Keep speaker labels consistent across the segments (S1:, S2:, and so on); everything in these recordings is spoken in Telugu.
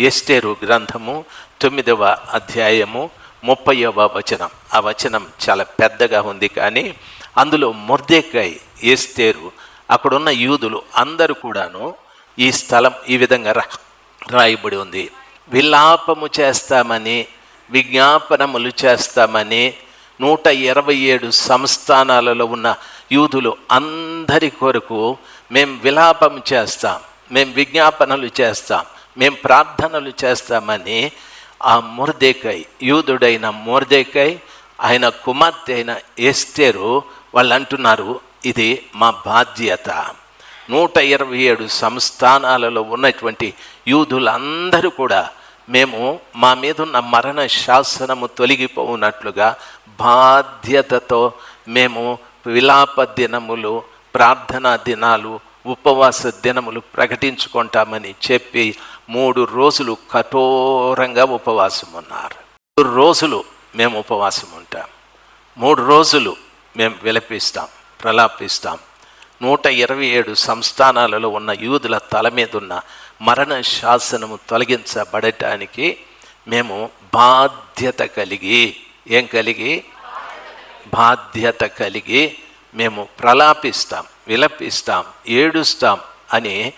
S1: ఎస్టేరు గ్రంథము తొమ్మిదవ అధ్యాయము ముప్పైవ వచనం. ఆ వచనం చాలా పెద్దగా ఉంది కానీ అందులో మొర్దెకాయ్ ఎస్తేరు అక్కడున్న యూదులు అందరూ కూడాను ఈ స్థలం ఈ విధంగా రా రాయబడి ఉంది. విలాపము చేస్తామని విజ్ఞాపనములు చేస్తామని నూట ఇరవై ఏడు సంస్థానాలలో ఉన్న యూదులు అందరి కొరకు మేము విలాపం చేస్తాం. మేము విజ్ఞాపనలు చేస్తాం. మేము ప్రార్థనలు చేస్తామని ఆ మురదేకై యూదుడైన మురదేకై ఆయన కుమార్తె అయిన ఎస్టేరు వాళ్ళు అంటున్నారు ఇది మా బాధ్యత. నూట ఇరవై ఏడు సంస్థానాలలో ఉన్నటువంటి యూదులందరూ కూడా మేము మా మీద ఉన్న మరణ శాసనము తొలగిపోవునట్లుగా బాధ్యతతో మేము విలాప దినములు ప్రార్థనా దినాలు ఉపవాస దినములు ప్రకటించుకుంటామని చెప్పి మూడు రోజులు కఠోరంగా ఉపవాసం ఉన్నారు మూడు రోజులు మేము ఉపవాసం ఉంటాం మూడు రోజులు మేము విలపిస్తాం ప్రలాపిస్తాం. నూట ఇరవై ఏడు సంస్థానాలలో ఉన్న యూదుల తల మీద ఉన్న మరణ శాసనము తొలగించబడటానికి మేము బాధ్యత కలిగి ఏం కలిగి? బాధ్యత కలిగి మేము ప్రలాపిస్తాం విలపిస్తాం ఏడుస్తాం అని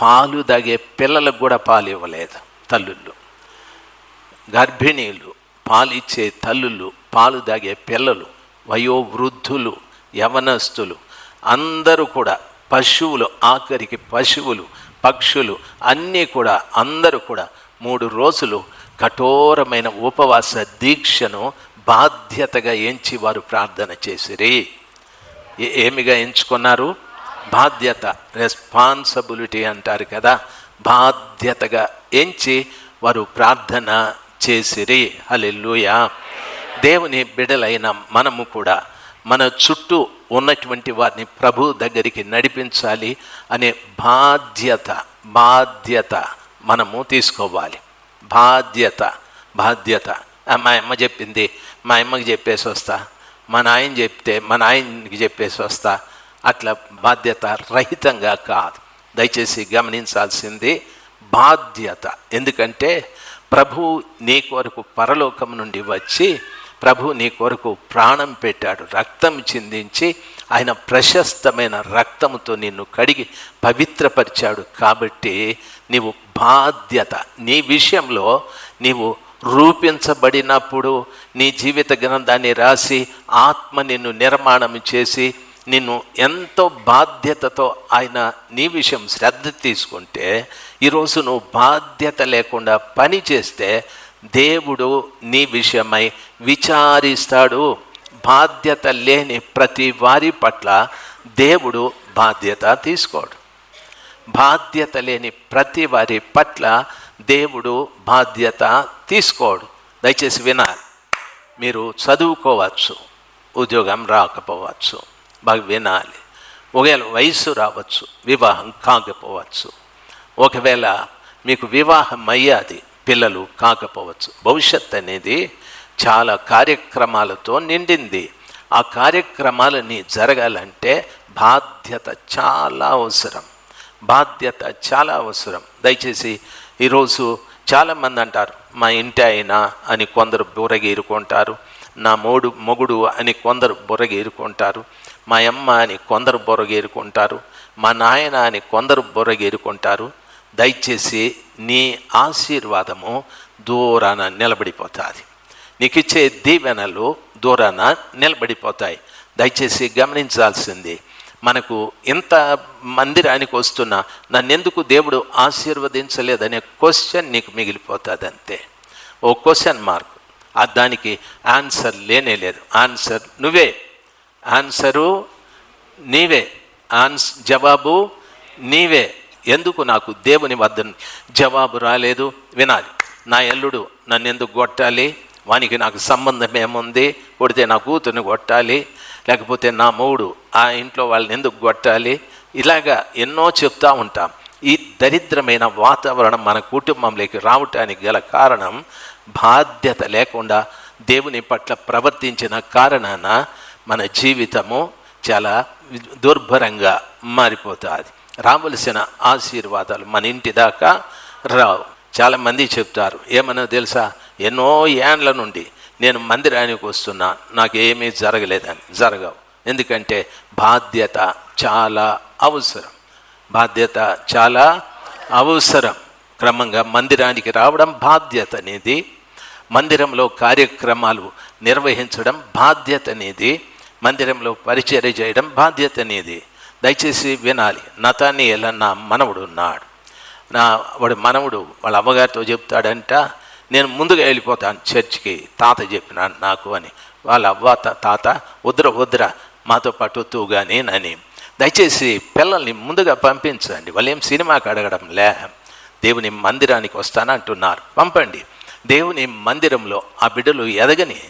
S1: పాలు తాగే పిల్లలకు కూడా పాలు ఇవ్వలేదు తల్లుళ్ళు. గర్భిణీలు పాలిచ్చే తల్లులు పాలు తాగే పిల్లలు వయోవృద్ధులు యవనస్తులు అందరూ కూడా పశువులు ఆఖరికి పశువులు పక్షులు అన్నీ కూడా అందరూ కూడా మూడు రోజులు కఠోరమైన ఉపవాస దీక్షను బాధ్యతగా ఎంచి వారు ప్రార్థన చేసిరి. ఏమిగా ఎంచుకున్నారు? బాధ్యత రెస్పాన్సిబిలిటీ అంటారు కదా బాధ్యతగా ఎంచి వారు ప్రార్థన చేసిరి. హలెల్లుయా. దేవుని బిడలైన మనము కూడా మన చుట్టూ ఉన్నటువంటి వారిని ప్రభు దగ్గరికి నడిపించాలి అనే బాధ్యత బాధ్యత మనము తీసుకోవాలి. బాధ్యత బాధ్యత. మా అమ్మ చెప్పింది మా అమ్మకి చెప్పేసి వస్తా మా నాయన చెప్తే మా నాయనకి చెప్పేసి వస్తా అట్లా బాధ్యత రహితంగా కాదు. దయచేసి గమనించాల్సింది బాధ్యత. ఎందుకంటే ప్రభు నీ కొరకు పరలోకం నుండి వచ్చి ప్రభు నీ కొరకు ప్రాణం పెట్టాడు. రక్తం చిందించి ఆయన ప్రశస్తమైన రక్తముతో నిన్ను కడిగి పవిత్రపరిచాడు. కాబట్టి నీవు బాధ్యత. నీ విషయంలో నీవు రూపించబడినప్పుడు నీ జీవిత గ్రంథాన్ని రాసి ఆత్మ నిన్ను నిర్మాణం చేసి నిన్ను ఎంతో బాధ్యతతో ఆయన నీ విషయం శ్రద్ధ తీసుకుంటే ఈరోజు నువ్వు బాధ్యత లేకుండా పని చేస్తే దేవుడు నీ విషయమై విచారిస్తాడు. బాధ్యత లేని ప్రతి వారి పట్ల దేవుడు బాధ్యత తీసుకోడు. బాధ్యత లేని ప్రతి వారి పట్ల దేవుడు బాధ్యత తీసుకోడు. దయచేసి వినాలి. మీరు చదువుకోవచ్చు ఉద్యోగం రాకపోవచ్చు. బాగా వినాలి. ఒకవేళ వయసు రావచ్చు వివాహం కాకపోవచ్చు. ఒకవేళ మీకు వివాహం అయ్యాది పిల్లలు కాకపోవచ్చు. భవిష్యత్ అనేది చాలా కార్యక్రమాలతో నిండింది. ఆ కార్యక్రమాలని జరగాలంటే బాధ్యత చాలా అవసరం. బాధ్యత చాలా అవసరం. దయచేసి ఈరోజు చాలామంది అంటారు మా ఇంటి అయినా అని కొందరు బురగీరుకుంటారు నా మోడు మొగుడు అని కొందరు బుర్రగేరుకుంటారు. మా అమ్మ అని కొందరు బొరగేరుకుంటారు మా నాయన అని కొందరు బొరగేరుకుంటారు దయచేసి నీ ఆశీర్వాదము దూరాన నిలబడిపోతుంది. నీకు ఇచ్చే దీవెనలు దూరాన నిలబడిపోతాయి. దయచేసి గమనించాల్సింది మనకు ఇంత మందిరానికి వస్తున్నా నన్నెందుకు దేవుడు ఆశీర్వదించలేదనే క్వశ్చన్ నీకు మిగిలిపోతుంది అంతే ఓ క్వశ్చన్ మార్క్. ఆ దానికి ఆన్సర్ లేనే లేదు. ఆన్సర్ నువ్వే. ఆన్సరు నీవే. ఆన్స్ జవాబు నీవే. ఎందుకు నాకు దేవుని వద్ద జవాబు రాలేదు. వినాలి. నా ఎల్లుడు నన్ను ఎందుకు కొట్టాలి? వానికి నాకు సంబంధం ఏముంది? కొడితే నా కూతుర్ని కొట్టాలి? లేకపోతే నా మూడు ఆ ఇంట్లో వాళ్ళని ఎందుకు కొట్టాలి? ఇలాగా ఎన్నో చెప్తా ఉంటాం. ఈ దరిద్రమైన వాతావరణం మన కుటుంబంలోకి రావటానికి గల కారణం బాధ్యత లేకుండా దేవుని పట్ల ప్రవర్తించిన కారణాన మన జీవితము చాలా దుర్భరంగా మారిపోతుంది. రావలసిన ఆశీర్వాదాలు మన ఇంటి దాకా రావు. చాలామంది చెప్తారు ఏమన్నా తెలుసా? ఎన్నో ఏండ్ల నుండి నేను మందిరానికి వస్తున్నా నాకు ఏమీ జరగలేదని జరగవు. ఎందుకంటే బాధ్యత చాలా అవసరం. బాధ్యత చాలా అవసరం. క్రమంగా మందిరానికి రావడం బాధ్యత అనేది మందిరంలో కార్యక్రమాలు నిర్వహించడం బాధ్యత అనేది మందిరంలో పరిచర్య చేయడం బాధ్యత అనేది దయచేసి వినాలి. నతాని నా మనవుడు ఉన్నాడు. నా వాడు మనవుడు వాళ్ళ అమ్మగారితో చెప్తాడంట నేను ముందుగా వెళ్ళిపోతాను చర్చికి తాత చెప్పినాడు నాకు అని. వాళ్ళ అవ్వ తాత వద్దుర వద్దుర మాతో పాటు తూ కానీ అని. దయచేసి పిల్లల్ని ముందుగా పంపించండి. వాళ్ళు ఏం సినిమాకి అడగడం లే. దేవుని మందిరానికి వస్తానంటున్నారు పంపండి. దేవుని మందిరంలో ఆ బిడ్డలు ఎదగని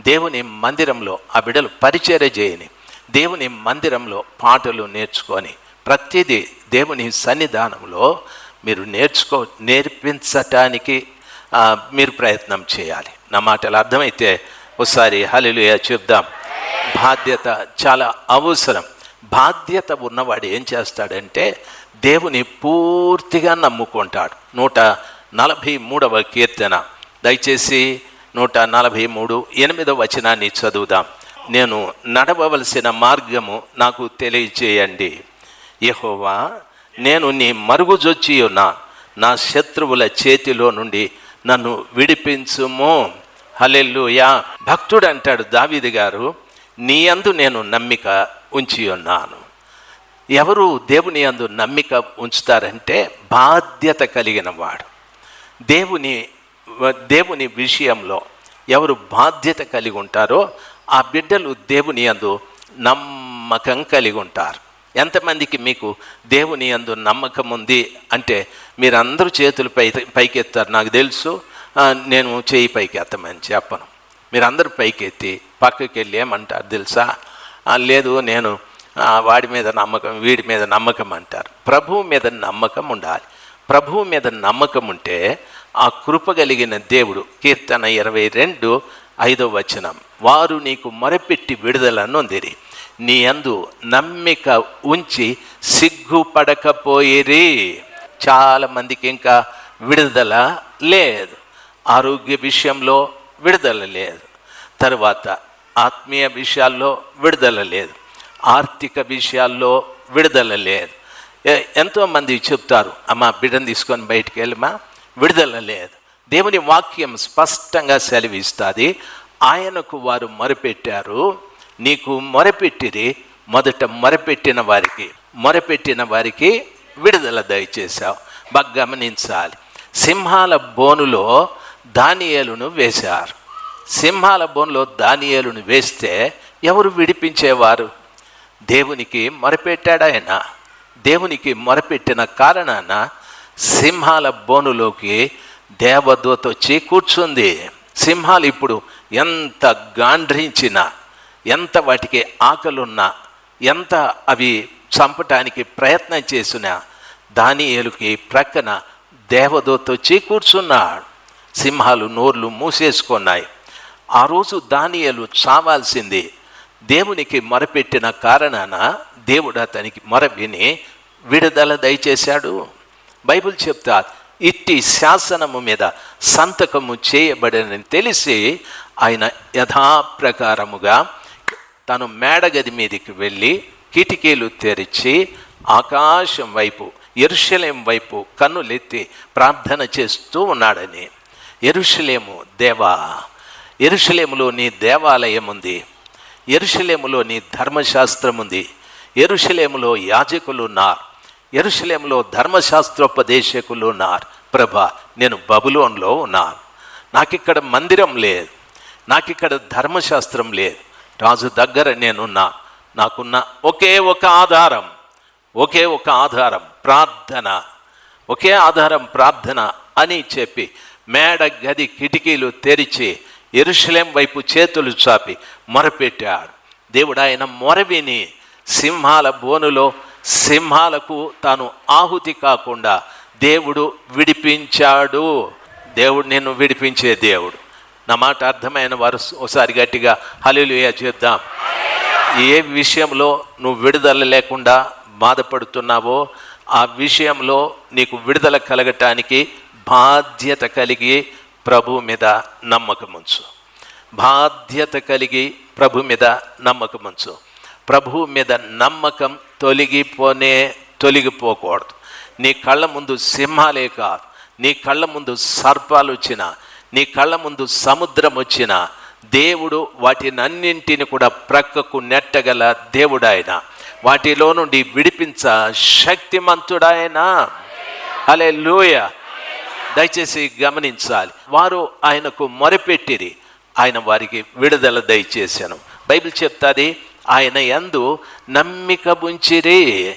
S1: దేవుని మందిరంలో ఆ బిడ్డలు పరిచర్య చేయని దేవుని మందిరంలో పాటలు నేర్చుకొని ప్రతిదీ దేవుని సన్నిధానంలో మీరు నేర్చుకో నేర్పించటానికి మీరు ప్రయత్నం చేయాలి. నా మాటలు అర్థమైతే ఒకసారి హలిలుయ చెప్దాం. బాధ్యత చాలా అవసరం. బాధ్యత ఉన్నవాడు ఏం చేస్తాడంటే దేవుని పూర్తిగా నమ్ముకుంటాడు. నూట నలభై మూడవ కీర్తన. దయచేసి నూట నలభై మూడు ఎనిమిదవ వచనాన్ని చదువుదాం. నేను నడవవలసిన మార్గము నాకు తెలియచేయండి. యహోవా నేను నీ మరుగుజొచ్చియున్న నా శత్రువుల చేతిలో నుండి నన్ను విడిపించుము. హలెల్లుయా. భక్తుడు అంటాడు దావీది గారు నీ అందు నేను నమ్మిక ఉంచి ఉన్నాను ఎవరు దేవుని అందు నమ్మిక ఉంచుతారంటే బాధ్యత కలిగిన వాడు. దేవుని దేవుని విషయంలో ఎవరు బాధ్యత కలిగి ఉంటారో ఆ బిడ్డలు దేవుని అందు నమ్మకం కలిగి ఉంటారు. ఎంతమందికి మీకు దేవుని అందు నమ్మకం ఉంది అంటే మీరందరూ చేతులు పై పైకెత్తారు. నాకు తెలుసు. నేను చేయి పైకి ఎత్తమని చెప్పను. మీరందరూ పైకెత్తి పక్కకి వెళ్ళి ఏమంటారు తెలుసా? లేదు నేను వాడి మీద నమ్మకం వీడి మీద నమ్మకం అంటారు. ప్రభువు మీద నమ్మకం ఉండాలి. ప్రభువు మీద నమ్మకం ఉంటే ఆ కృప కలిగిన దేవుడు కీర్తన ఇరవై రెండు ఐదో వచనం. వారు నీకు మొరపెట్టి విడుదలను నొందిరి నీ అందు నమ్మిక ఉంచి సిగ్గుపడకపోయిరి. చాలామందికి ఇంకా విడుదల లేదు. ఆరోగ్య విషయంలో విడుదల లేదు. తర్వాత ఆత్మీయ విషయాల్లో విడుదల లేదు. ఆర్థిక విషయాల్లో విడుదల లేదు. ఎంతోమంది చెప్తారు అమ్మా బిడ్డను తీసుకొని బయటికి వెళ్ళమా? విడుదల లేదు దేవుని వాక్యం స్పష్టంగా సెలవిస్తుంది. ఆయనకు వారు మొరపెట్టారు. నీకు మొరపెట్టిరి. మొదట మొరపెట్టిన వారికి మొరపెట్టిన వారికి విడుదల దయచేశావు. బాగా గమనించాలి. సింహాల బోనులో దానియేలును వేశారు. సింహాల బోనులో దానియేలును వేస్తే ఎవరు విడిపించేవారు? దేవునికి మొరపెట్టాడు ఆయన దేవునికి మొరపెట్టిన కారణాన సింహాల బోనులోకి దేవదూత వచ్చి కూర్చుంది. సింహాలు ఇప్పుడు ఎంత గాండ్రించినా ఎంత వాటికి ఆకలున్నా ఎంత అవి చంపటానికి ప్రయత్నం చేసినా దానియేలుకి ప్రక్కన దేవదూత వచ్చి కూర్చున్నాడు. సింహాలు నోర్లు మూసేసుకున్నాయి. ఆ రోజు దానియలు చావాల్సింది దేవునికి మొరపెట్టిన కారణాన దేవుడు అతనికి మొర విని విడుదల దయచేశాడు. బైబిల్ చెప్తా ఇట్టి శాసనము మీద సంతకము చేయబడని తెలిసి ఆయన యథాప్రకారముగా తను మేడగది మీదకి వెళ్ళి కిటికీలు తెరిచి ఆకాశం వైపు ఎరుషలేం వైపు కన్నులెత్తి ప్రార్థన చేస్తూ ఉన్నాడని. ఎరుషలేము దేవా ఎరుషలేములో నీ దేవాలయం ఉంది. ఎరుషలేములో నీ ధర్మశాస్త్రం ఉంది. ఎరుషలేములో యాజకులు ఉన్నారు. ఎరుషలేంలో ధర్మశాస్త్రోపదేశకులు ఉన్నారు. ప్రభా నేను బబులోన్లో ఉన్నాను. నాకిక్కడ మందిరం లేదు. నాకిక్కడ ధర్మశాస్త్రం లేదు. రాజు దగ్గర నేనున్నా. నాకున్న ఒకే ఒక ఆధారం. ఒకే ఒక ఆధారం ప్రార్థన. ఒకే ఆధారం ప్రార్థన అని చెప్పి మేడ గది కిటికీలు తెరిచి ఎరుషలేం వైపు చేతులు చాపి మొరపెట్టాడు. దేవుడు ఆయన మొరవిని సింహాల బోనులో సింహాలకు తాను ఆహుతి కాకుండా దేవుడు విడిపించాడు. దేవుడు నిన్ను విడిపించే దేవుడు. నా మాట అర్థమైన వారు ఒకసారి గట్టిగా హలిలుయ చేద్దాం. ఏ విషయంలో నువ్వు విడుదల లేకుండా బాధపడుతున్నావో ఆ విషయంలో నీకు విడుదల కలగటానికి బాధ్యత కలిగి ప్రభు మీద నమ్మకముంచు. బాధ్యత కలిగి ప్రభు మీద నమ్మకముంచు. ప్రభు మీద నమ్మకం తొలగిపోనే తొలగిపోకూడదు. నీ కళ్ళ ముందు సింహాలే కాదు. నీ కళ్ళ ముందు సర్పాలు వచ్చినా నీ కళ్ళ ముందు సముద్రం వచ్చినా దేవుడు వాటినన్నింటిని కూడా ప్రక్కకు నెట్టగల దేవుడాయన. వాటిలో నుండి విడిపించ శక్తిమంతుడాయన. అలే లూయ దయచేసి గమనించాలి. వారు ఆయనకు మొరపెట్టిరి. ఆయన వారికి విడుదల దయచేశాను. బైబిల్ చెప్తాది ఆయన యందు నమ్మిక ఉంచిరి.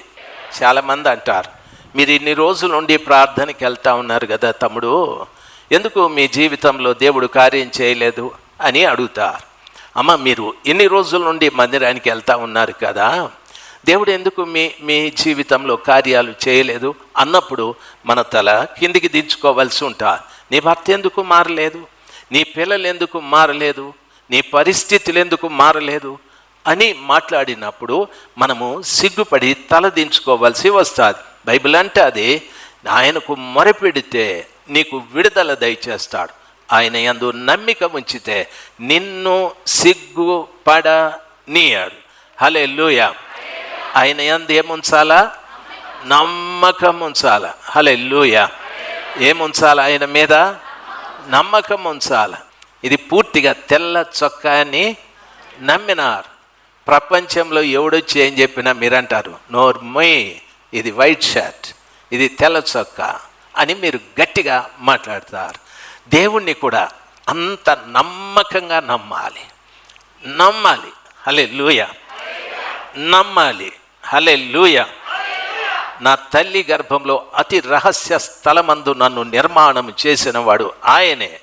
S1: చాలామంది అంటారు మీరు ఇన్ని రోజుల నుండి ప్రార్థనకి వెళ్తా ఉన్నారు కదా తమ్ముడు ఎందుకు మీ జీవితంలో దేవుడు కార్యం చేయలేదు? అని అడుగుతారు. అమ్మ మీరు ఇన్ని రోజుల నుండి మందిరానికి వెళ్తా ఉన్నారు కదా దేవుడు ఎందుకు మీ మీ జీవితంలో కార్యాలు చేయలేదు? అన్నప్పుడు మన తల కిందికి దించుకోవాల్సి ఉంటారు. నీ భర్త ఎందుకు మారలేదు? నీ పిల్లలు ఎందుకు మారలేదు? నీ పరిస్థితులు ఎందుకు మారలేదు? అని మాట్లాడినప్పుడు మనము సిగ్గుపడి తలదించుకోవాల్సి వస్తుంది. బైబిల్ అంటే అది ఆయనకు మొరపెడితే నీకు విడుదల దయచేస్తాడు. ఆయన యందు నమ్మిక ఉంచితే నిన్ను సిగ్గుపడనీయాడు. హలే ఆయన యందు ఏముంచాలా? నమ్మకం ఉంచాలా హలే ఏముంచాలా ఆయన మీద? నమ్మకం ఉంచాల ఇది పూర్తిగా తెల్ల చొక్కాని నమ్మినారు. ప్రపంచంలో ఎవడొచ్చి ఏం చెప్పినా మీరంటారు నోర్మొయ్ ఇది వైట్ షర్ట్ ఇది తెల్ల చొక్కా అని మీరు గట్టిగా మాట్లాడతారు. దేవుణ్ణి కూడా అంత నమ్మకంగా నమ్మాలి. నమ్మాలి. హలే లూయ నమ్మాలి. హలే లూయ నా తల్లి గర్భంలో అతి రహస్య స్థలమందు నన్ను నిర్మాణం చేసిన వాడు ఆయనే.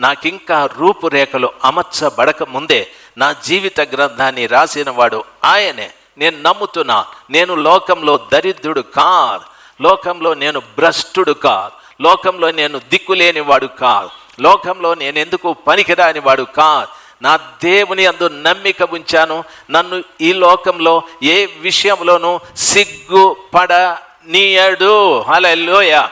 S1: నాకింకా రూపురేఖలు అమర్చబడక ముందే నా జీవిత గ్రంథాన్ని రాసినవాడు ఆయనే. నేను నమ్ముతున్నా నేను లోకంలో దరిద్రుడు కాదు లోకంలో నేను భ్రష్టుడు కాదు లోకంలో నేను దిక్కులేనివాడు కాదు లోకంలో నేను ఎందుకు పనికిరాని వాడు కాదు నా దేవుని అందు నమ్మిక ఉంచాను. నన్ను ఈ లోకంలో ఏ విషయంలోనూ సిగ్గుపడనీయడు. హలెల్లోయ.